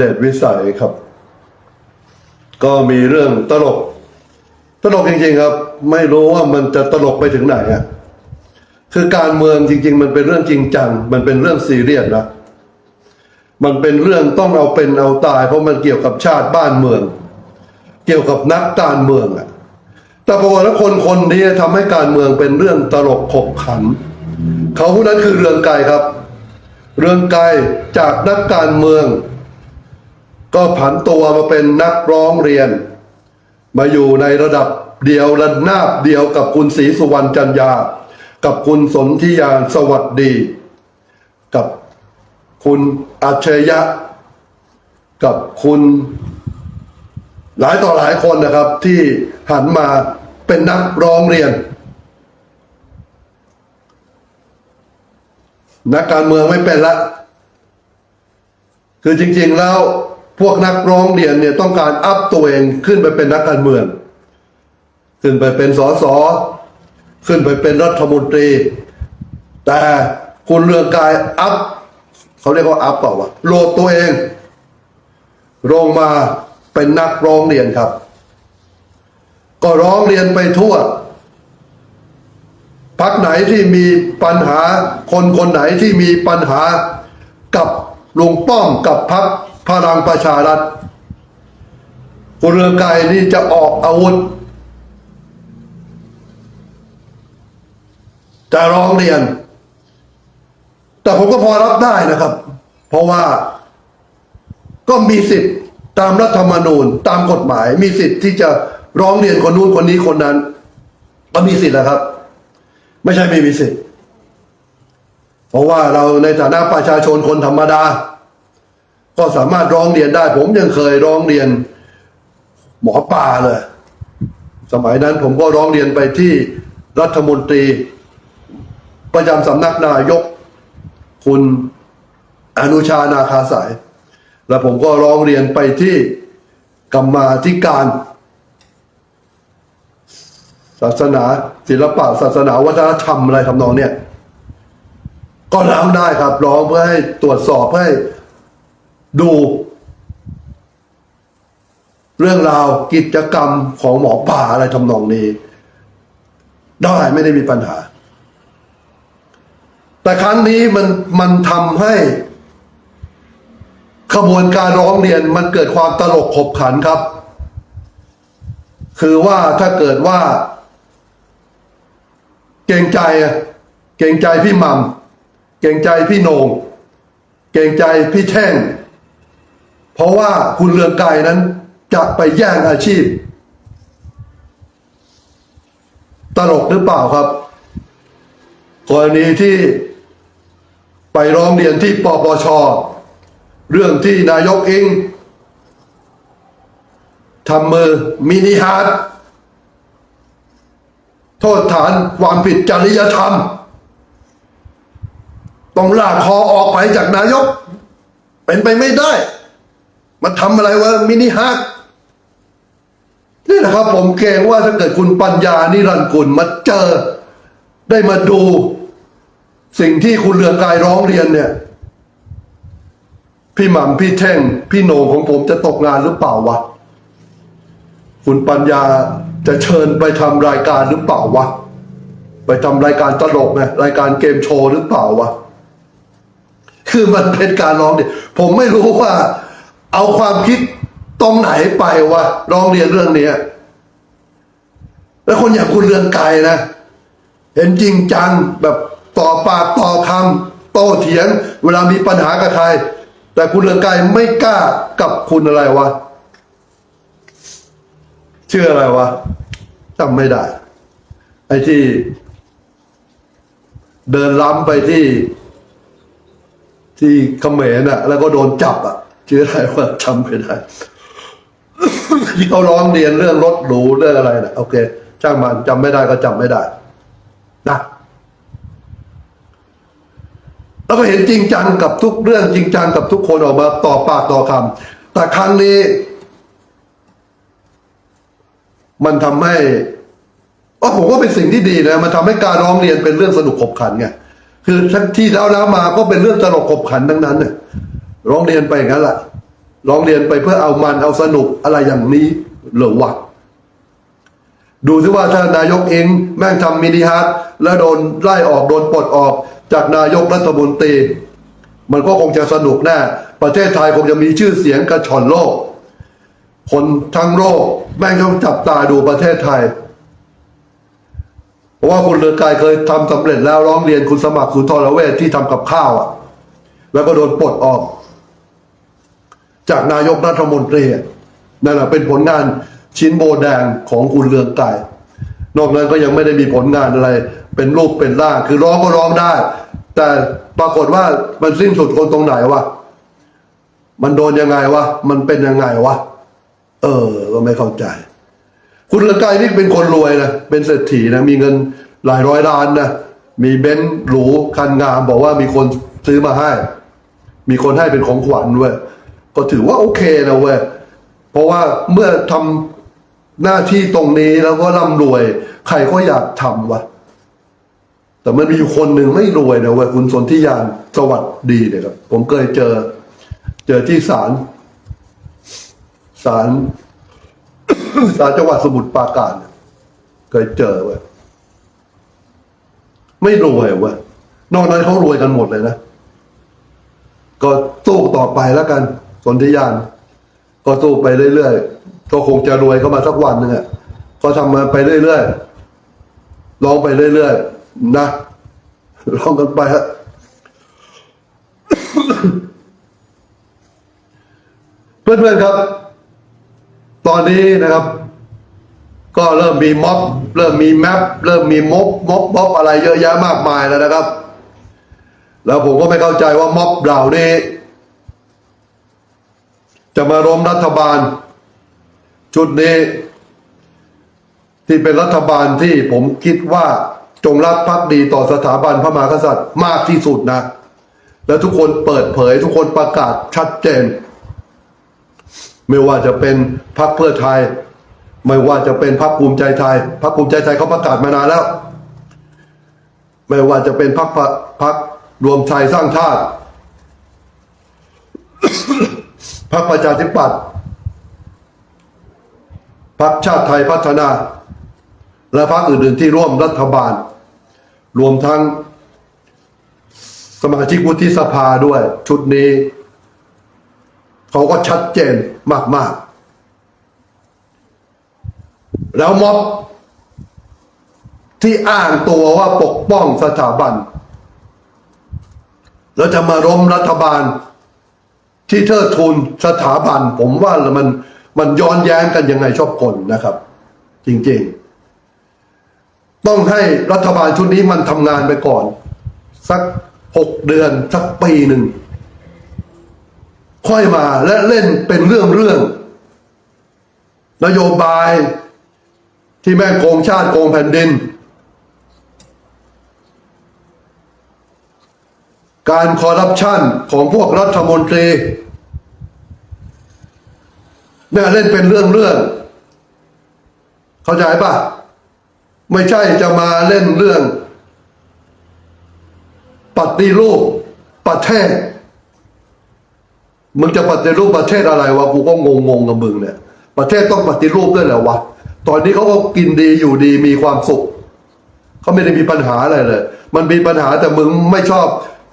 เดชวิสัยครับ ก็มีเรื่องตลก ตลกจริงๆครับ ไม่รู้ว่ามันจะตลกไปถึงไหนอะคือการเมืองจริง ๆ มันเป็นเรื่องจริงจัง มันเป็นเรื่องซีเรียสนะมันเป็นเรื่องต้องเอาเป็นเอาตาย เพราะมันเกี่ยวกับชาติบ้านเมือง เกี่ยวกับนักการเมืองอะแต่ปรากฏว่าคนคนนี้ทำให้การเมืองเป็นเรื่องตลกขบขัน เขาผู้นั้นคือเรืองไกรครับ เรืองไกรจากนักการเมือง ก็ผันตัวมาเป็นนักร้องเรียน มาอยู่ในระดับเดียวระนาบเดียวกับคุณศรีสุวรรณจันยา กับคุณสนธิยานสวัสดี กับคุณอัจฉริยะ กับคุณหลายต่อหลายคนนะครับ ที่หันมาเป็นนักร้องเรียน นักการเมืองไม่เป็นละ คือจริง ๆแล้ว พวกนักร้องเรียนเนี่ยต้องการอัพตัวเองขึ้นไปเป็นนักการเมือง ขึ้นไปเป็นสสขึ้นไปเป็นรัฐมนตรี แต่คุณเรืองกายอัพเขาเรียกว่าอัพเปล่าวะโหลดตัวเองลงมาเป็นนักร้องเรียนครับ ก็ร้องเรียนไปทั่วพักไหนที่มีปัญหาคนคนไหนที่มีปัญหากับลุงป้อมกับพัก พลังประชารัฐคุณเรืองไกรนี่จะออกอาวุธ จะร้องเรียน แต่ผมก็พอรับได้นะครับ เพราะว่าก็มีสิทธิ์ตามรัฐธรรมนูญตามกฎหมาย มีสิทธิ์ที่จะร้องเรียนคนนู้นคนนี้คนนั้นก็มีสิทธิ์นะครับ ไม่ใช่ไม่มีสิทธิ์ เพราะว่าเราในฐานะประชาชนคนธรรมดา ก็สามารถร้องเรียนได้ ผมยังเคยร้องเรียนหมอป่าเลย สมัยนั้นผมก็ร้องเรียนไปที่รัฐมนตรี ประจำสำนักนายก คุณอนุชานาคาสาย แล้วผมก็ร้องเรียนไปที่กรรมาธิการ ศาสนาศิลปะศาสนาวัฒนธรรมอะไรทำนองเนี่ย ก็ร้องได้ครับร้องเพื่อให้ตรวจสอบให้ ดู เรื่องราวกิจกรรมของหมอป่าอะไรทำนองนี้ ได้ไม่ได้มีปัญหา แต่ครั้งนี้มันมันทำให้ขบวนการร้องเรียนมันเกิดความตลกขบขันครับ คือว่าถ้าเกิดว่า เกรงใจอะเกรงใจพี่มัมเกรงใจพี่โหนงเกรงใจพี่แท่ง เพราะว่าคุณเรืองไกรนั้นจะไปแย่งอาชีพ ตลกหรือเปล่าครับ กรณีที่ไปร้องเรียนที่ปปช เรื่องที่นายกเองทำมือมินิฮาร์ดโทษฐานความผิดจริยธรรม ต้องลากคอออกไปจากนายก เป็นไปไม่ได้ มาทำอะไรวะมินิฮาร์ดนี่นะครับ ผมเกรงว่าถ้าเกิดคุณปัญญานิรันดร์กุลมาเจอ ได้มาดู สิ่งที่คุณเรืองกายร้องเรียนเนี่ย พี่หม่ำพี่แท่ง พี่โหนงของผมจะตกงานหรือเปล่าวะคุณปัญญาจะเชิญไปทำรายการหรือเปล่าวะไปทำรายการตลกไงรายการเกมโชว์หรือเปล่าวะคือมันเป็นการร้องเนี่ยผมไม่รู้ว่า เอาความคิดตรงไหนไปวะร้องเรียนเรื่องนี้แล้วคนอย่างคุณเรืองไกรนะ เห็นจริงจังแบบต่อปากต่อคำโต้เถียง เวลามีปัญหากับใคร แต่คุณเรืองไกรไม่กล้ากับคุณอะไรวะชื่ออะไรวะจำไม่ได้ ไอ้ที่ เดินล้ำไปที่ ที่เขมรน่ะ แล้วก็โดนจับอะ ชื่ออะไรวะจำไม่ได้ที่เขาร้องเรียนเรื่องรถหรูเรื่องอะไรนะโอเคช่างมันจำไม่ได้ก็จำไม่ได้นะแล้วก็เห็นจริงจังกับทุกเรื่องจริงจังกับทุกคนออกมาต่อปากต่อคำแต่ครั้งนี้ มันทำให้โอ๋อผมว่าเป็นสิ่งที่ดีนะมันทำให้การร้องเรียนเป็นเรื่องสนุกขบขันไงคือทั้งที่แล้วแล้วมาก็เป็นเรื่องตลกขบขันทั้งนั้นเนี่ย ร้องเรียนไปอย่างนั้นแหละร้องเรียนไปเพื่อเอามันเอาสนุกอะไรอย่างนี้เหรือวะดูซิว่าถ้านายกเองแม่งทำมินิฮาร์ดแล้วโดนไล่ออกโดนปลดออกจากนายกรัฐมนตรี มันก็คงจะสนุกแน่ประเทศไทยคงจะมีชื่อเสียงกระชอนโลก คนทั้งโลกแม่งต้องจับตาดูประเทศไทย เพราะว่าคุณเลือกายเคยทำสำเร็จแล้วร้องเรียนคุณสมัครสุนทรเวชที่ทำกับข้าวอะ แล้วก็โดนปลดออก จากนายกรัฐมนตรีนั่นแหละเป็นผลงานชิ้นโบแดงของคุณเลืองไก่นอกนั้นก็ยังไม่ได้มีผลงานอะไร เป็นรูปเป็นร่าง คือร้องก็ร้องได้ แต่ปรากฏว่ามันสิ้นสุดคนตรงไหนวะมันโดนยังไงวะมันเป็นยังไงวะเออ ก็ไม่เข้าใจ คุณเรืองไกรนี่เป็นคนรวยนะเป็นเศรษฐีนะมีเงินหลายร้อยล้านนะมีเบนซ์หรูคันงามบอกว่ามีคนซื้อมาให้ มีคนให้เป็นของขวัญเว้ย ก็ถือว่าโอเคนะเว้ยเพราะว่าเมื่อทำหน้าที่ตรงนี้แล้วก็ร่ำรวย ใครก็อยากทำวะแต่มันมีอยู่คนหนึ่งไม่รวยนะเว้ยคุณสนธิยานสวัสดีเนี่ยครับ ผมเคยเจอ เจอที่ศาลศาลศาลจังหวัดสมุทรปราการเนี่ยเคยเจอเว้ยไม่รวยเว้ยนอกนั้นเขารวยกันหมดเลยนะ ก็สู้ต่อไปแล้วกัน สนธิยานก็สู้ไปเรื่อยๆก็คงจะรวยเข้ามาสักวันหนึ่งอะก็ทำมาไปเรื่อยๆลองไปเรื่อยๆนะลองกันไปฮะเพื่อนๆครับ ตอนนี้นะครับ ก็เริ่มมีม็อบ เริ่มมีแมปเริ่มมีม็อบม็อบม็อบอะไรเยอะแยะมากมายแล้วนะครับ แล้วผมก็ไม่เข้าใจว่าม็อบเหล่านี้ จะมาล้มรัฐบาล ชุดนี้ ที่เป็นรัฐบาลที่ผมคิดว่าจงรักภักดีต่อสถาบันพระมหากษัตริย์มากที่สุดนะ แล้วทุกคนเปิดเผย ทุกคนประกาศชัดเจน ไม่ว่าจะเป็นพรรคเพื่อไทย ไม่ว่าจะเป็นพรรคภูมิใจไทยพรรคภูมิใจไทยเขาประกาศมานานแล้ว ไม่ว่าจะเป็นพรรคพรรครวมไทยสร้างชาติ พรรคประชาธิปัตย์พรรคชาติไทยพัฒนา และพรรคอื่นๆที่ร่วมรัฐบาล รวมทั้งสมาชิกวุฒิสภาด้วย ชุดนี้ เขาก็ชัดเจนมาก ๆ แล้วม็อบที่อ้างตัวว่าปกป้องสถาบัน แล้วจะมาล้มรัฐบาล ที่เทิดทูนสถาบัน ผมว่ามันมันย้อนแย้งกันยังไงชอบคนนะครับ จริงๆ ต้องให้รัฐบาลชุดนี้มันทำงานไปก่อน สักหกเดือน สักปีหนึ่ง ค่อยมาและเล่นเป็นเรื่องเรื่อง นโยบายที่แม่งโกงชาติโกงแผ่นดิน การคอร์รัปชันของพวกรัฐมนตรี เนี่ยเล่นเป็นเรื่องเรื่องเข้าใจปะไม่ใช่จะมาเล่นเรื่อง ปฏิรูปประเทศ มึงจะปฏิรูปประเทศอะไรวะกูก็งงงๆกับมึงเนี่ย ประเทศต้องปฏิรูปด้วยเหรอวะตอนนี้เขาก็กินดีอยู่ดีมีความสุขเขาไม่ได้มีปัญหาอะไรเลย มันมีปัญหาแต่มึงไม่ชอบ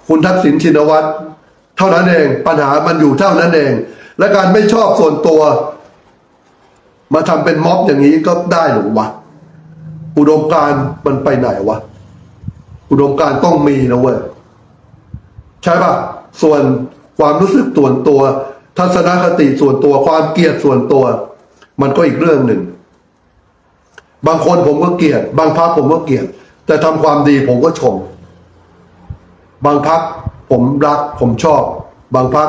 คุณทักษิณชินวัตรเท่านั้นเอง ปัญหามันอยู่เท่านั้นเอง และการไม่ชอบส่วนตัว มาทำเป็นม็อบอย่างนี้ก็ได้หรือวะ อุดมการมันไปไหนวะ อุดมการต้องมีนะเว้ย ใช่ปะส่วนความรู้สึกส่วนตัว ทัศนคติส่วนตัวความเกลียดส่วนตัว มันก็อีกเรื่องหนึ่ง บางคนผมก็เกลียด บางพักผมก็เกลียด แต่ทำความดีผมก็ชม บางพักผมรักผมชอบ บางพัก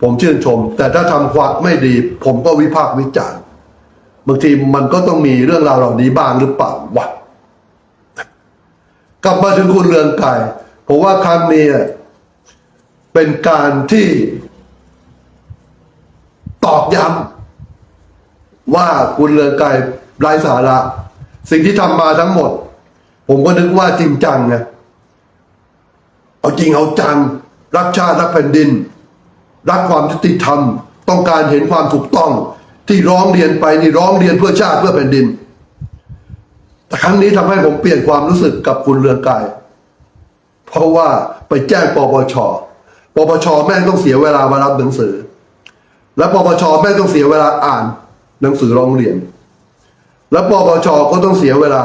ผมชื่นชม แต่ถ้าทำความไม่ดี ผมก็วิพากษ์วิจารณ์บางทีมันก็ต้องมีเรื่องราวเหล่านี้บ้างหรือเปล่าวะกลับมาถึงคุณเรืองไก่ผมว่าครั้งนี้เป็นการที่ตอกย้ำว่าคุณเรืองไก่ไร้สาระ สิ่งที่ทำมาทั้งหมด ผมก็นึกว่าจริงจังไงเอาจริงเอาจัง รักชาติรักแผ่นดิน รักความยุติธรรม ต้องการเห็นความถูกต้อง ที่ร้องเรียนไปนี่ร้องเรียนเพื่อชาติเพื่อแผ่นดิน แต่ครั้งนี้ทำให้ผมเปลี่ยนความรู้สึกกับคุณเรืองไกรเพราะว่าไปแจ้งปปชปปชแม่งต้องเสียเวลามารับหนังสือ และปปชแม่งต้องเสียเวลาอ่านหนังสือร้องเรียน และปปชก็ต้องเสียเวลา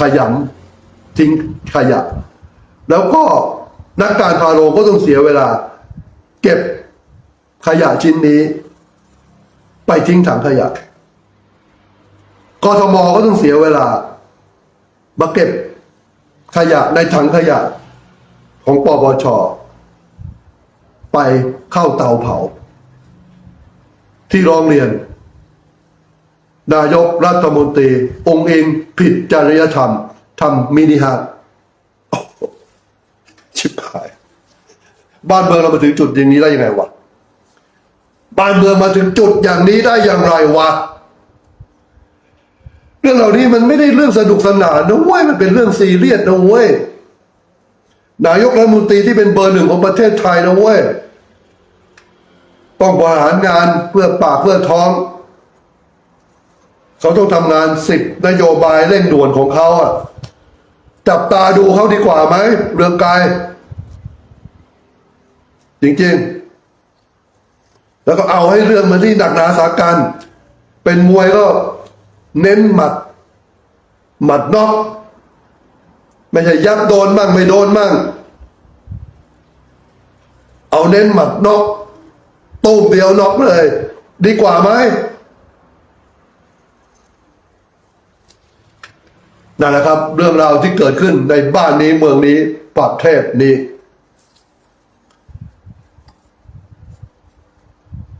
ขยำทิ้งขยะ แล้วก็นักการพาโรงก็ต้องเสียเวลา เก็บ ขยะชิ้นนี้ ไปทิ้งถังขยะกทมก็ต้องเสียเวลามาเก็บขยะในถังขยะ ของปปชไปเข้าเตาเผา ที่ร้องเรียน นายกรัฐมนตรี องค์เองผิดจริยธรรมทำมินิฮาร์ชิบหาย บ้านเมืองเรามาถึงจุดอย่างนี้ได้ยังไงวะ บ้านเมืองมาถึงจุดอย่างนี้ได้อย่างไรวะ เรื่องเหล่านี้มันไม่ได้เรื่องสนุกสนานนะเว้ยมันเป็นเรื่องซีเรียสนะเว้ยนายกรัฐมนตรีที่เป็นเบอร์หนึ่งของประเทศไทยนะเว้ยต้องบริหารงานเพื่อปากเพื่อท้อง เขาต้องทำงานสิบนโยบายเร่งด่วนของเขาอะจับตาดูเขาดีกว่าไหมเรื่องไกรจริงๆ แล้วก็เอาให้เรื่องมันที่หนักหนาสากันเป็นมวยก็เน้นหมัด หมัดน็อกไม่ใช่ยับโดนบ้างไม่โดนบ้างเอาเน้นหมัดน็อกตูมเดียวน็อกเลย ดีกว่าไหมนั่นแหละครับ เรื่องราวที่เกิดขึ้นในบ้านนี้เมืองนี้ประเทศนี้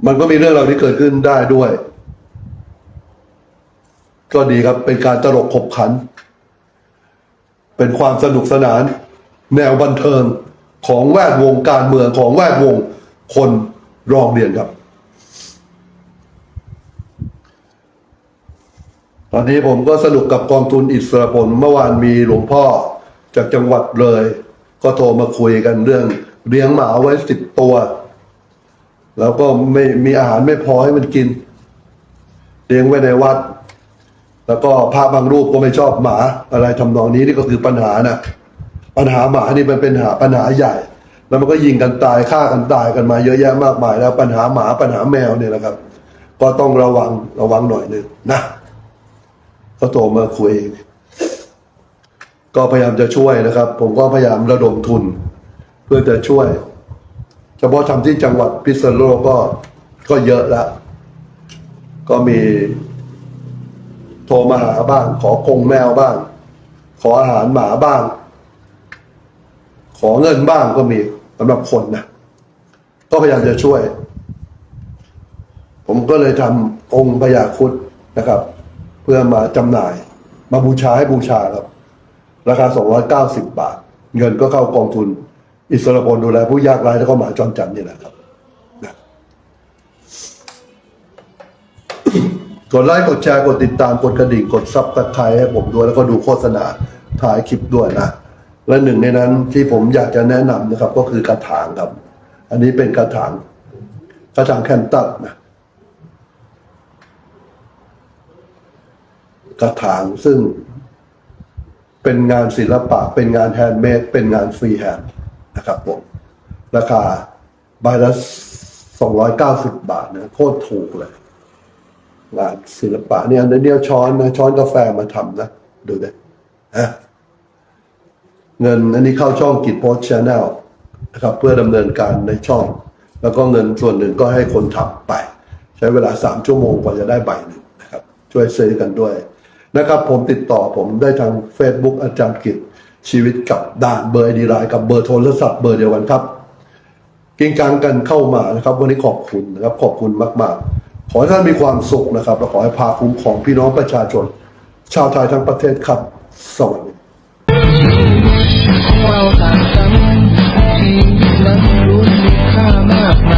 มันก็มีเรื่องราวที่เกิดขึ้นได้ด้วย ก็ดีครับ เป็นการตลกขบขัน เป็นความสนุกสนาน แนวบันเทิงของแวดวงการเมืองของแวดวงคนรองเรียนครับ ตอนนี้ผมก็สนุกกับกองทุนอิสระผลเมื่อวานมีหลวงพ่อจากจังหวัดเลย ก็โทรมาคุยกันเรื่องเลี้ยงหมาไว้สิบตัว แล้วก็ไม่มีอาหารไม่พอให้มันกิน เลี้ยงไว้ในวัด แล้วก็พระบางรูปก็ไม่ชอบหมา อะไรทำนองนี้นี่ก็คือปัญหานะปัญหาหมานี่มันเป็นหาปัญหาใหญ่ แล้วมันก็ยิงกันตายฆ่ากันตายกันมาเยอะแยะมากมายแล้วปัญหาหมาปัญหาแมวเนี่ยนะครับ ก็ต้องระวังระวังหน่อยหนึ่งนะก็โทรมาคุย ก็พยายามจะช่วยนะครับ ผมก็พยายามระดมทุน เพื่อจะช่วย เฉพาะทำที่จังหวัดพิษณุโลกก็ก็เยอะแล้วก็มีโทรมาหาบ้าง ขอกงแมวบ้าง ขออาหารหมาบ้าง ขอเงินบ้างก็มีสำหรับคนนะก็พยายามจะช่วย ผมก็เลยทำองค์พญาคุดนะครับ เพื่อมาจำหน่าย มาบูชาให้บูชาครับ ราคา 290 บาท เงินก็เข้ากองทุน อิสระพลดูแลผู้ยากไร้แล้วก็หมาจรจัดนี่แหละครับนะกดไลค์กดแชร์กดติดตามกดกระดิ่งกดซับสไครต์ให้ผมด้วยแล้วก็ดูโฆษณาถ่ายคลิปด้วยนะ และหนึ่งในนั้นที่ผมอยากจะแนะนำนะครับ ก็คือกระถางครับ อันนี้เป็นกระถางกระถางแคนตัสนะกระถางซึ่งเป็นงานศิลปะ เป็นงานแฮนด์เมดเป็นงานฟรีแฮนด์ นะครับผม ราคาใบละสองร้อยเก้าสิบบาทนะโคตรถูกเลยงานศิลปะเนี่ยอันนี้ช้อนนะช้อนกาแฟมาทำนะ ดูดิฮะเงินอันนี้เข้าช่องกิจโพสชแนลนะครับ เพื่อดำเนินการในช่อง แล้วก็เงินส่วนหนึ่งก็ให้คนทำไป ใช้เวลาสามชั่วโมงกว่าจะได้ใบหนึ่งนะครับ ช่วยซื้อกันด้วยนะครับ ผมติดต่อผมได้ทาง Facebook อาจารย์กิจ ชีวิตกับด่านเบอร์ไอดีไลน์กับเบอร์โทรศัพท์เบอร์เดียวกันครับกินกลางกันเข้ามานะครับ วันนี้ขอบคุณนะครับ ขอบคุณมาก ๆ ขอให้ท่านมีความสุขนะครับและขอให้พาคุ้มของพี่น้องประชาชน ชาวไทยทั้งประเทศครับ สวัสดีเราต่างกันที่นั้นรู้มีค่ามากมาย